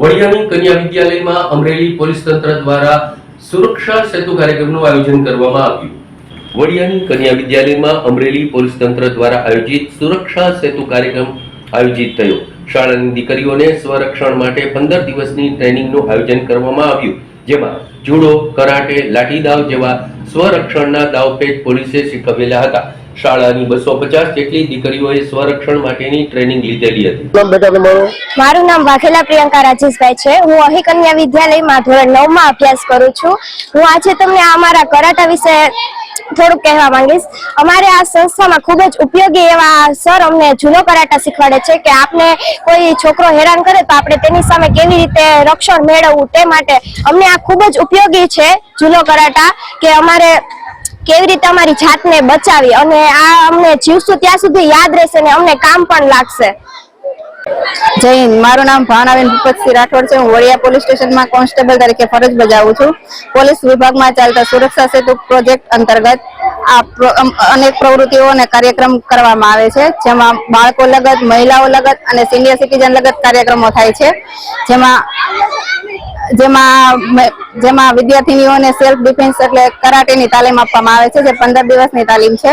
વડિયાની કન્યા વિદ્યાલયમાં અમરેલી પોલીસ તંત્ર દ્વારા સુરક્ષા સેતુ કાર્યક્રમનું આયોજન કરવામાં આવ્યું. વડિયાની કન્યા વિદ્યાલયમાં અમરેલી પોલીસ તંત્ર દ્વારા આયોજિત સુરક્ષા સેતુ કાર્યક્રમ આયોજિત થયો. શાળાની દીકરીઓને સ્વરક્ષણ માટે પંદર દિવસની ટ્રેનિંગનું આયોજન કરવામાં આવ્યું. જેમાં જુડો કરાટે લાઠીદાવ જેવા સ્વરક્ષણના દાવપેચ પોલીસે શીખવેલા હતા. શાળાની બસો પચાસ જેટલી દીકરીઓએ સ્વરક્ષણ માટેની ટ્રેનિંગ લીધેલી હતી. મારું નામ વાઘેલા પ્રિયંકા રાજેશભાઈ છે. હું અહીં કન્યા વિદ્યાલયમાં ધોરણ નવમાં અભ્યાસ કરું છું. હું આજે તમને આ મારા કરાટા વિશે થોડુંક કહેવા માંગીશ. અમારે આ સંસ્થામાં ખૂબ જ ઉપયોગી એવા સર અમને જૂનો કરાટા શીખવાડે છે કે આપને કોઈ છોકરો હેરાન કરે તો આપણે તેની સામે કેવી રીતે રક્ષણ મેળવવું તે માટે અમને આ ખૂબ જ ઉપયોગી છે જૂનો કરાટા કે અમારે કેવી રીતે અમારી જાતને બચાવી અને આ અમને જીવશું ત્યાં સુધી યાદ રહેશે અને અમને કામ પણ લાગશે. જય હિન્દ. મારું નામ ભાવનાબેન ભૂપતસિંહ રાઠોડ છે. હું વડિયા પોલીસ સ્ટેશનમાં કોન્સ્ટેબલ તરીકે ફરજ બજાવું છું. પોલીસ વિભાગમાં ચાલતા સુરક્ષા સેતુ પ્રોજેક્ટ અંતર્ગત આ અનેક પ્રવૃત્તિઓ અને કાર્યક્રમ કરવામાં આવે છે. જેમાં બાળકો લગત, મહિલાઓ લગત અને સિનિયર સિટીઝન લગત કાર્યક્રમો થાય છે. જેમાં જેમાં જેમાં વિદ્યાર્થીનીઓને સેલ્ફ ડિફેન્સ એટલે કરાટેની તાલીમ આપવામાં આવે છે, જે પંદર દિવસની તાલીમ છે.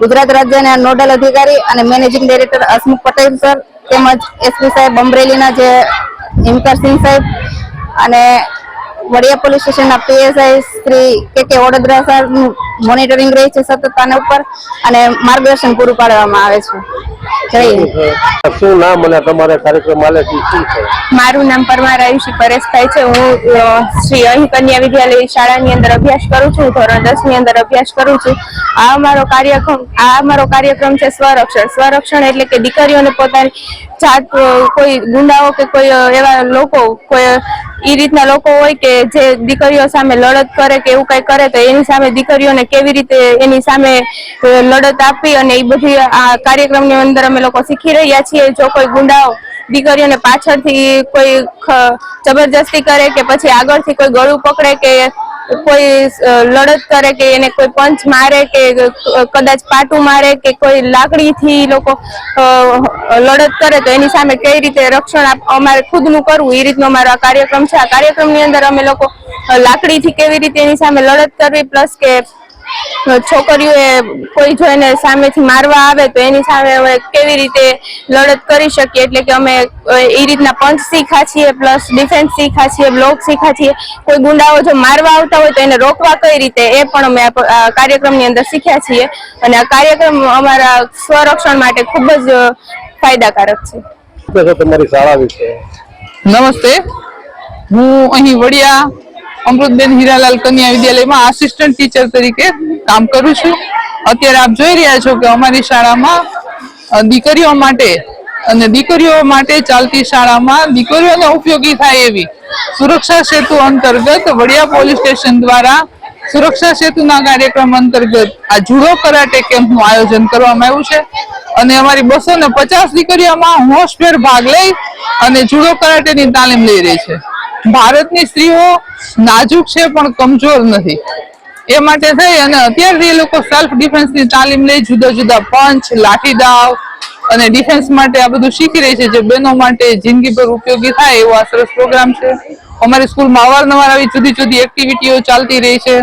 ગુજરાત રાજ્યના નોડલ અધિકારી અને managing director Hasmukh Patel sir તેમજ એસપી સાહેબ અમરેલીના જે હિમકરસિંહ સાહેબ અને વડિયા પોલીસ સ્ટેશનના PSI Shri K K Vadodara સરનું monitoring રહે છે સતત ઉપર અને માર્ગદર્શન પૂરું પાડવામાં આવે છે. શું નામ અને તમારે કાર્યક્રમ આલે છે શું છે? મારું નામ પરમાર આયુષી પરેશભાઈ છે. હું શ્રી અહીં કન્યા વિદ્યાલય શાળાની અંદર અભ્યાસ કરું છું. ધોરણ દસની અંદર અભ્યાસ કરું છું. આ અમારો કાર્યક્રમ આ અમારો કાર્યક્રમ છે સ્વરક્ષણ. સ્વરક્ષણ એટલે કે દીકરીઓને પોતાની જાત કોઈ ગુંડાઓ કે કોઈ એવા લોકો, કોઈ એ રીતના લોકો હોય કે જે દીકરીઓ સામે લડત કરે કે એવું કઈ કરે તો એની સામે દીકરીઓને કેવી રીતે એની સામે લડત આપવી અને એ બધી આ કાર્યક્રમની અંદર અમે લોકો શીખી રહ્યા છીએ. જો કોઈ ગુંડાઓ દીકરીઓને પાછળથી કોઈ જબરજસ્તી કરે કે પછી આગળથી કોઈ ગળું પકડે કે કોઈ લડત કરે કે એને કોઈ પંચ મારે કે કદાચ પાટું મારે કે કોઈ લાકડીથી લોકો લડત કરે તો એની સામે કઈ રીતે રક્ષણ અમારે ખુદનું કરવું એ રીતનો અમારો આ કાર્યક્રમ છે. આ કાર્યક્રમની અંદર અમે લોકો લાકડીથી કેવી રીતે એની સામે લડત કરવી, પ્લસ કે છોકરીઓએ કોઈ જો એને સામેથી મારવા આવે તો એની સામે હવે કેવી રીતે લડત કરી શકીએ? એટલે કે અમે એ રીતના પંચ શીખા છીએ પ્લસ ડિફેન્સ શીખા છીએ બ્લોક શીખા છીએ. કોઈ ગુંડાઓ જો મારવા આવતા હોય તો એને રોકવા કઈ રીતે? એ પણ અમે આ કાર્યક્રમની અંદર શીખ્યા છીએ. અને આ કાર્યક્રમ અમારા સ્વરક્ષણ માટે ખૂબ જ ફાયદાકારક છે. તમારી શાળા વિશે? નમસ્તે. હું અહીં વડિયા અમૃતબેન હીરાલાલ કન્યા વિદ્યાલયમાં આસિસ્ટન્ટ ટીચર તરીકે કામ કરું છું. અત્યારે આપ જોઈ રહ્યા છો કે અમારી શાળામાં દીકરીઓ માટે અને દીકરીઓ માટે ચાલતી શાળામાં દીકરીઓને ઉપયોગી થાય એવી સુરક્ષા સેતુ અંતર્ગત વડિયા પોલીસ સ્ટેશન દ્વારા સુરક્ષા સેતુના કાર્યક્રમ અંતર્ગત આ જુડો કરાટે કેમ્પનું આયોજન કરવામાં આવ્યું છે. અને અમારી બસો ને પચાસ દીકરીઓમાં હોશભેર ભાગ લઈ અને જુડો કરાટેની તાલીમ લઈ રહી છે. ભારતની સ્ત્રીઓ નાજુક છે પણ કમજોર નથી. એ માટે થઈ અને અત્યારથી એ લોકો સેલ્ફ ડિફેન્સની તાલીમ લઈ જુદા જુદા પંચ લાઠી દાવ અને ડિફેન્સ માટે આ બધું શીખી રહી છે જે બહેનો માટે જિંદગીભર ઉપયોગી થાય એવો આ સરસ પ્રોગ્રામ છે. અમારી સ્કૂલમાં અવારનવાર આવી જુદી જુદી એક્ટિવિટીઓ ચાલતી રહી છે.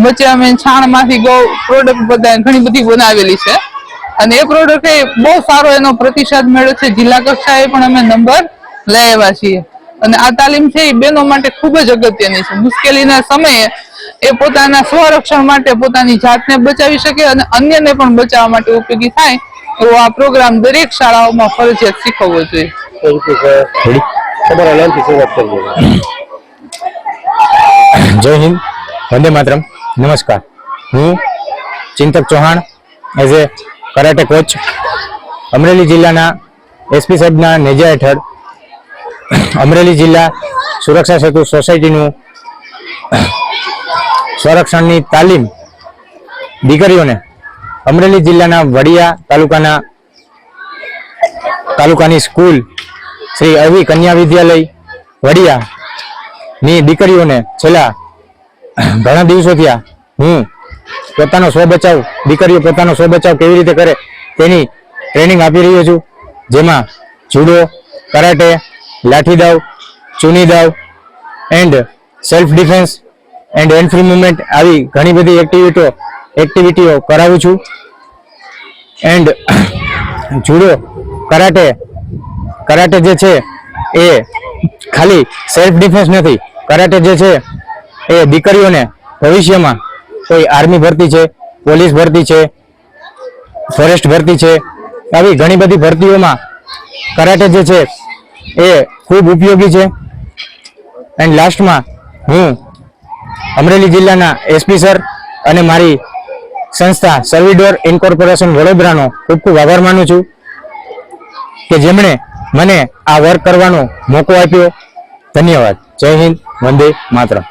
વચ્ચે અમે છાણમાંથી ગૌ પ્રોડક્ટ બધા ઘણી બધી બનાવેલી છે. અને એ પ્રોડક્ટ બહુ સારો એનો પ્રતિસાદ મેળવ્યો છે. જિલ્લા કક્ષાએ પણ અમે નંબર લઈ આવ્યા છીએ. અને આ તાલીમ છે એ બહેનો માટે ખૂબ જ અગત્યની છે. મુશ્કેલીના સમયે એ પોતાના સ્વરક્ષણ માટે પોતાની જાતને બચાવી શકે અને અન્યને પણ બચાવવા માટે ઉપયોગી થાય એવો આ પ્રોગ્રામ દરેક શાળાઓમાં ફરજિયાત શીખવવો જોઈએ. જય હિન્દ. વંદે માતરમ. નમસ્કાર. હું Chintak Chauhan as a karate coach Amreli જિલ્લાના એસપી સાહેબના નેજા હેઠળ અમરેલી જિલ્લા સુરક્ષા સેતુ સોસાયટીનું સંરક્ષણની તાલીમ દીકરીઓને અમરેલી જિલ્લાના વડિયા તાલુકાના તાલુકાની સ્કૂલ શ્રી અવી કન્યા વિદ્યાલય વડિયાની દીકરીઓને છેલ્લા ઘણા દિવસો થયા હું પોતાનો સ્વ બચાવ, દીકરીઓ પોતાનો સ્વ બચાવ કેવી રીતે કરે તેની ટ્રેનિંગ આપી રહ્યો છું, જેમાં જુડો, કરાટે લાઠીદાવ ચૂની દાવ and self defence and and free movement આવી ઘણી બધી એક્ટિવિટીઓ એક્ટિવિટીઓ કરાવું છું. એન્ડ જુડો, કરાટે કરાટે જે છે એ ખાલી સેલ્ફ ડિફેન્સ નથી. કરાટે જે છે એ દીકરીઓને ભવિષ્યમાં કોઈ આર્મી ભરતી છે પોલીસ ભરતી છે ફોરેસ્ટ ભરતી છે, આવી ઘણી બધી ભરતીઓમાં કરાટે જે છે એ ખૂબ ઉપયોગી છે. એન્ડ લાસ્ટમાં હું અમરેલી જિલ્લાના એસપી સર અને મારી સંસ્થા સર્વિડોર ઇન્કોર્પોરેશન વડોદરાનો ખૂબ ખૂબ આભાર માનું છું કે જેમણે મને આ વર્ક કરવાનો મોકો આપ્યો. ધન્યવાદ. જય હિન્દ. વંદે માતરમ.